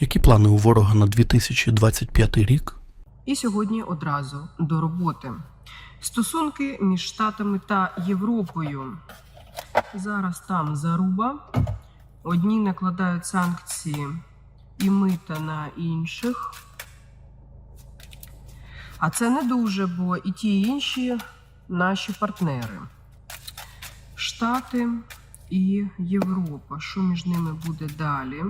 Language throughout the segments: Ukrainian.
Які плани у ворога на 2025 рік? І сьогодні одразу до роботи. Стосунки між Штатами та Європою. Зараз там заруба. Одні накладають санкції і мита на інших. А це не дуже, бо і ті, і інші наші партнери. Штати і Європа. Що між ними буде далі?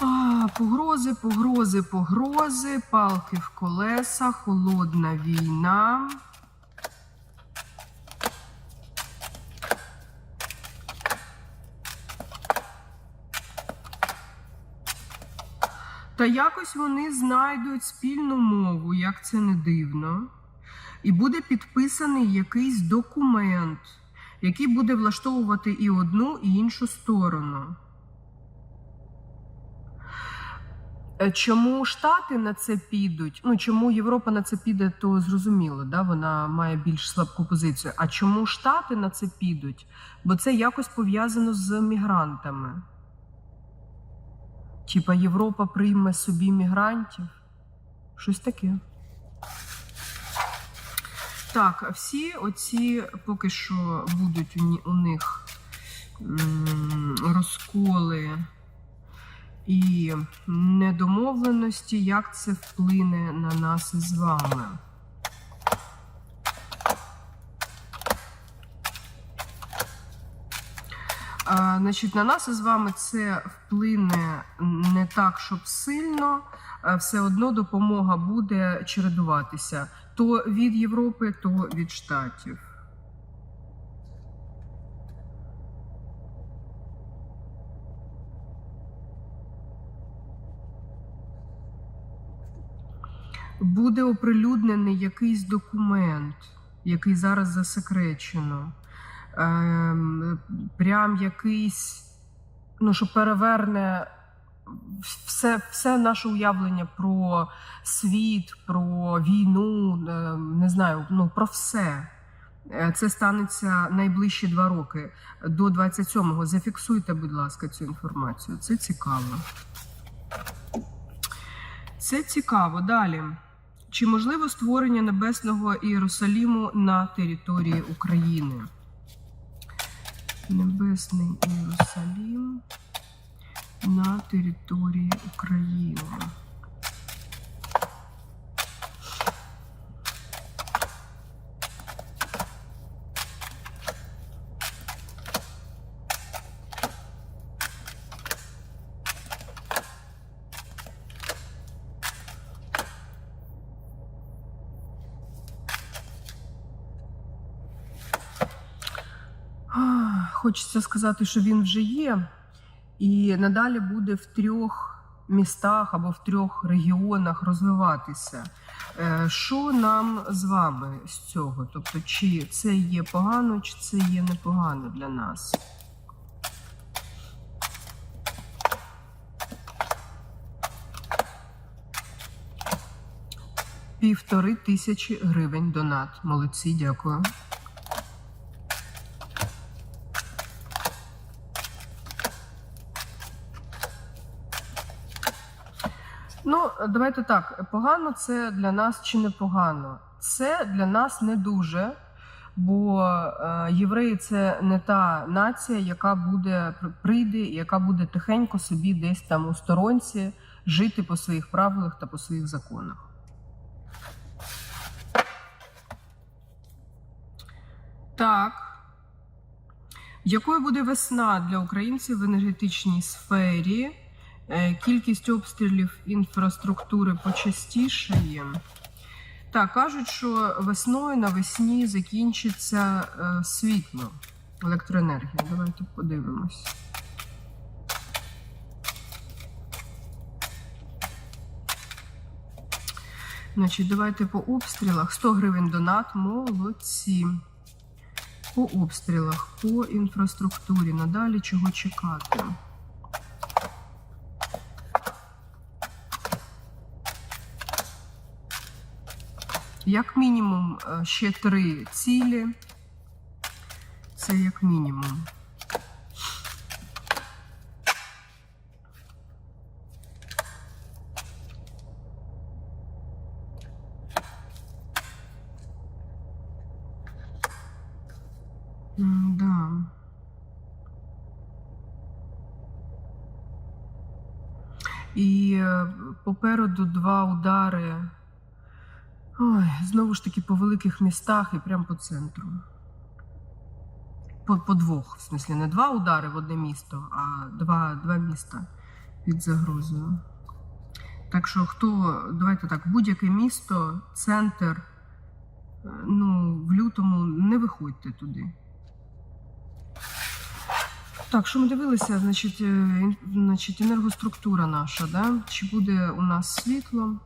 А, погрози, погрози, погрози, палки в колеса, холодна війна. Та якось вони знайдуть спільну мову, як це не дивно, і буде підписаний якийсь документ, який буде влаштовувати і одну, і іншу сторону. Е, Чому Штати на це підуть? Ну чому Європа на це піде, то зрозуміло, да? вона має більш слабку позицію. А чому Штати на це підуть? Бо це якось пов'язано з мігрантами. Типа Європа прийме собі мігрантів. Щось таке. Так, всі оці поки що будуть у, них розколи і недомовленості, як це вплине на нас із вами. А, значить, на нас із вами це вплине не так, щоб сильно. Все одно допомога буде чередуватися то від Європи, то від Штатів. Буде оприлюднений якийсь документ, який зараз засекречено. Ем, прям якийсь, ну, що переверне все, все наше уявлення про світ, про війну, ем, не знаю, ну про все. Е, Це станеться найближчі два роки до 27-го. Зафіксуйте, будь ласка, цю інформацію. Це цікаво. Це цікаво. Далі. Чи можливо створення небесного Єрусаліму на території України? Небесний Єрусалім на території України. Хочеться сказати, що він вже є, і надалі буде в трьох містах або в трьох регіонах розвиватися. Е, Що нам з вами з цього? Тобто, чи це є погано, чи це є непогано для нас? Півтори тисячі гривень донат. Молодці, дякую. Ну, давайте так. Погано це для нас чи не погано? Це для нас не дуже, бо е, євреї це не та нація, яка буде прийде, яка буде тихенько собі десь там у сторонці жити по своїх правилах та по своїх законах. Так. Якою буде весна для українців в енергетичній сфері? Е, Кількість обстрілів інфраструктури почастішає. Так, кажуть, що весною навесні закінчиться е, світло, електроенергія. Давайте подивимось. Значить, давайте по обстрілах. 100 гривень донат, молодці. По обстрілах, по інфраструктурі. Надалі чого чекати? Як мінімум е, ще три цілі. Це як мінімум. Да. І е, попереду два удари. Ой, знову ж таки, по великих містах і прямо по центру. По, по двох, в смислі, не два удари в одне місто, а два, два міста під загрозою. Так що, хто, давайте так, будь-яке місто, центр, е, ну, в лютому не виходьте туди. Так, що ми дивилися, значить, е, значить енергоструктура наша, да? чи буде у нас світло?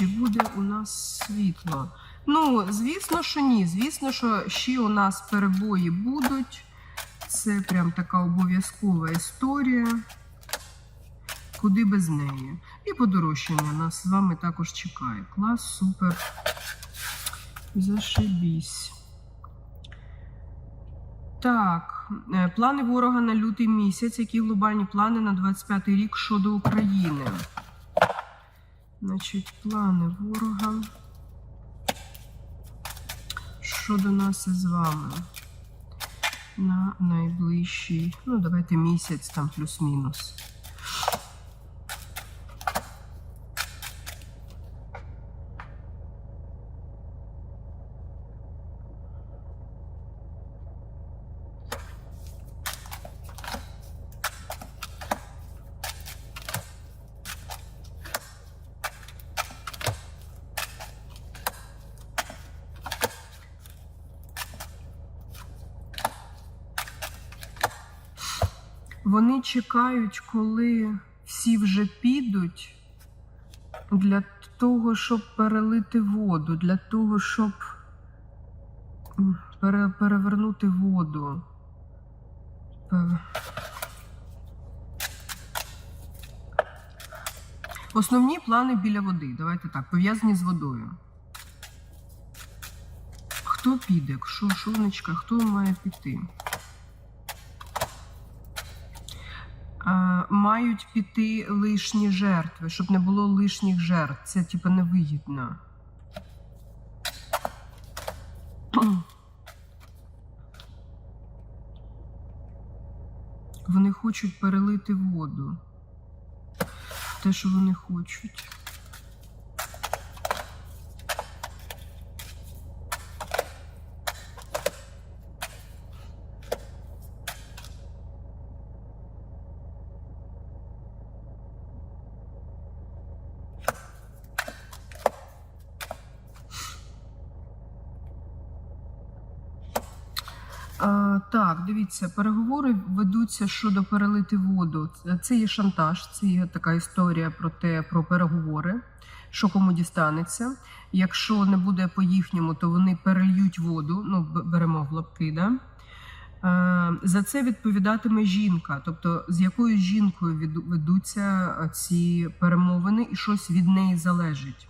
Чи буде у нас світло? Ну, звісно, що ні. Звісно, що ще у нас перебої будуть. Це прям така обов'язкова історія. Куди без неї. І подорожчання нас з вами також чекає. Клас, супер. Зашибісь. Так, е, плани ворога на лютий місяць. Які глобальні плани на 25 рік щодо України? Значить, плани ворога щодо нас із вами на найближчий, ну, давайте місяць там плюс-мінус. Вони чекають, коли всі вже підуть для того, щоб перелити воду, для того, щоб пере, перевернути воду. Основні плани біля води, давайте так, пов'язані з водою. Хто піде? Що, шунечка, хто має піти? А, мають піти лишні жертви, щоб не було лишніх жертв. Це типу невигідно. Вони хочуть перелити воду. Те, що вони хочуть. А, так, дивіться, переговори ведуться щодо перелити воду. Це- є шантаж, це є така історія про те, про переговори, що кому дістанеться. Якщо не буде по їхньому, то вони перельють воду. Ну, беремо в лапки, да? Е, За це відповідатиме жінка, тобто з якою жінкою ведуться ці перемовини, і щось від неї залежить.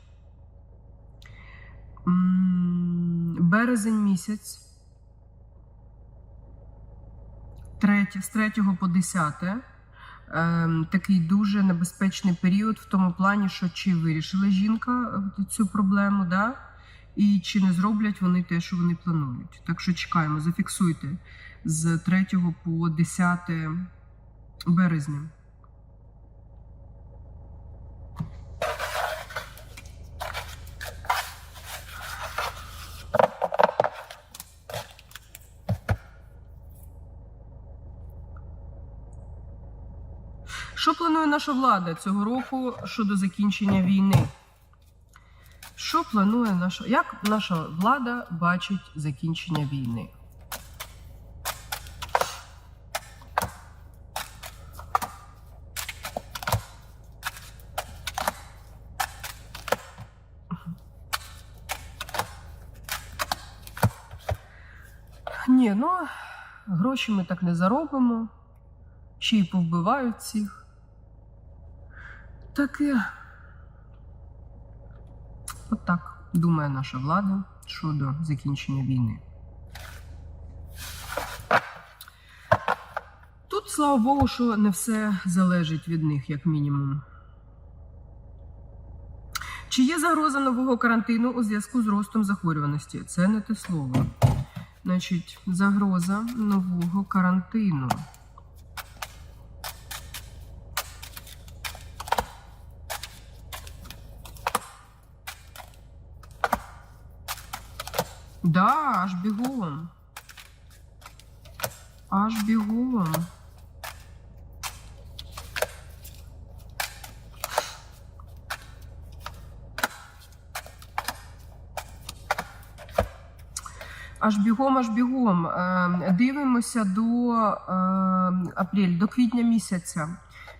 Березень місяць. Третє, з 3 по 10 ем, такий дуже небезпечний період в тому плані, що чи вирішила жінка е, цю проблему, да? і чи не зроблять вони те, що вони планують. Так що чекаємо, зафіксуйте з 3 по 10 березня. Що планує наша влада цього року щодо закінчення війни? Що планує наша як наша влада бачить закінчення війни? Ні, ну гроші ми так не заробимо. Ще й повбивають всіх. Таке. Отак. думає наша влада щодо закінчення війни. Тут, слава Богу, що не все залежить від них, як мінімум. Чи є загроза нового карантину у зв'язку з ростом захворюваності? Це не те слово. Значить, загроза нового карантину. Да, аж бігом. Аж бігом. Аж бігом, аж бігом. Е, Дивимося до е, апрель, до квітня місяця.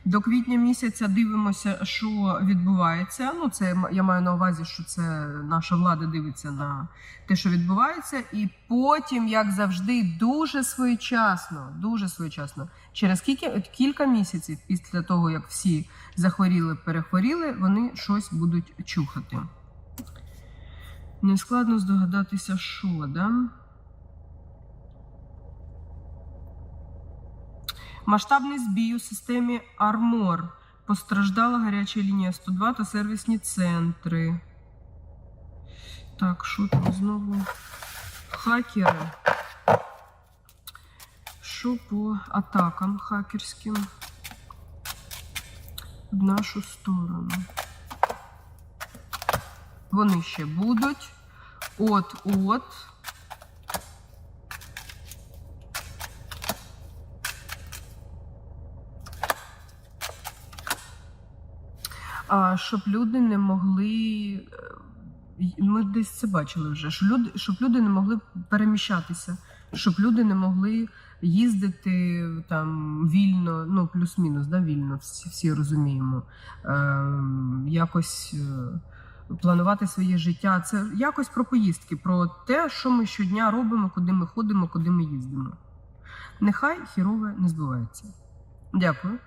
До квітня місяця дивимося, що відбувається. Ну, це я маю на увазі, що це наша влада дивиться на те, що відбувається, і потім, як завжди, дуже своєчасно, дуже своєчасно, через кілька, кілька місяців після того, як всі захворіли, перехворіли, вони щось будуть чухати. Нескладно здогадатися, що, да? Масштабний збій у системі Армор. Постраждала гаряча лінія 102 та сервісні центри. Так, що там знову? Хакери. Що по атакам хакерським в нашу сторону? Вони ще будуть. От-от. Щоб люди не могли. е, Ми десь це бачили вже, що люди, щоб люди не могли переміщатися, щоб люди не могли їздити там вільно, ну плюс-мінус, да, вільно, всі, всі розуміємо. Е, якось планувати своє життя. Це якось про поїздки, про те, що ми щодня робимо, куди ми ходимо, куди ми їздимо. Нехай хірове не збувається. Дякую.